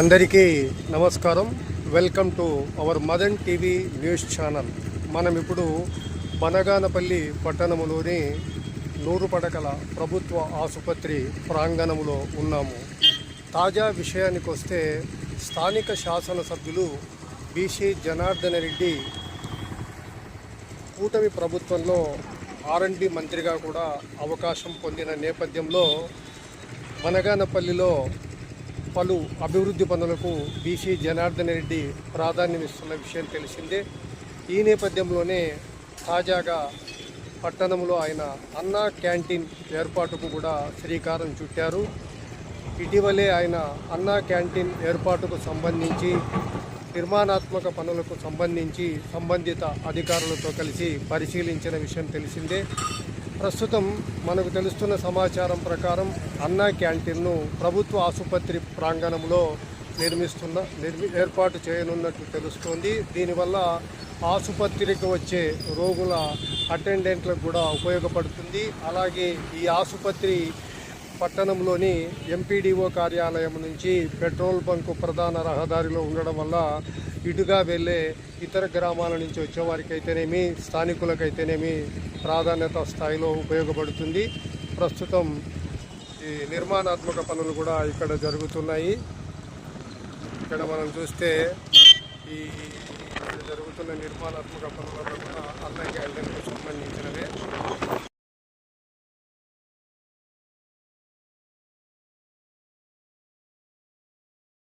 అందరికీ నమస్కారం. Welcome to our Madan TV news channel. మనం ఇప్పుడు బనగానపల్లి పట్టణంలోని నూరు పడకల ప్రభుత్వ ఆసుపత్రి ప్రాంగణంలో ఉన్నాము. తాజా విషయానికి వస్తే స్థానిక శాసనసభ్యులు బీసీ జనార్దన రెడ్డి కూటమి ప్రభుత్వంలో ఆర్ఎండ్బి మంత్రిగా కూడా అవకాశం పొందిన నేపథ్యంలో మనగానపల్లిలో పలు అభివృద్ధి పనులకు బీసీ జనార్దన్ రెడ్డి ప్రాధాన్యం ఇస్తున్న విషయం తెలిసిందే. ఈ నేపథ్యంలోనే తాజాగా పట్టణంలో ఆయన అన్నా క్యాంటీన్ ఏర్పాటుకు కూడా శ్రీకారం చుట్టారు. ఇటీవలే ఆయన అన్నా క్యాంటీన్ ఏర్పాటుకు సంబంధించి నిర్మాణాత్మక పనులకు సంబంధించి సంబంధిత అధికారులతో కలిసి పరిశీలించిన విషయం తెలిసిందే. ప్రస్తుతం మనకు తెలుస్తున్న సమాచారం ప్రకారం అన్నా క్యాంటీన్ను ప్రభుత్వ ఆసుపత్రి ప్రాంగణంలో నిర్మిస్తున్న నిర్మి ఏర్పాటు చేయనున్నట్టు తెలుస్తోంది. దీనివల్ల ఆసుపత్రికి వచ్చే రోగుల అటెండెంట్లకు కూడా ఉపయోగపడుతుంది. అలాగే ఈ ఆసుపత్రి పట్టణంలోని ఎంపీడీఓ కార్యాలయం నుంచి పెట్రోల్ బంకు ప్రధాన రహదారిలో ఉండడం వల్ల ఇటుగా వెళ్ళే ఇతర గ్రామాల నుంచి వచ్చేవారికైతేనేమి స్థానికులకైతేనేమి ప్రాధాన్యత స్థాయిలో ఉపయోగపడుతుంది. ప్రస్తుతం ఈ నిర్మాణాత్మక పనులు కూడా ఇక్కడ జరుగుతున్నాయి. ఇక్కడ మనం చూస్తే ఈ ఇక్కడ జరుగుతున్న నిర్మాణాత్మక పనులలో కూడా అన్న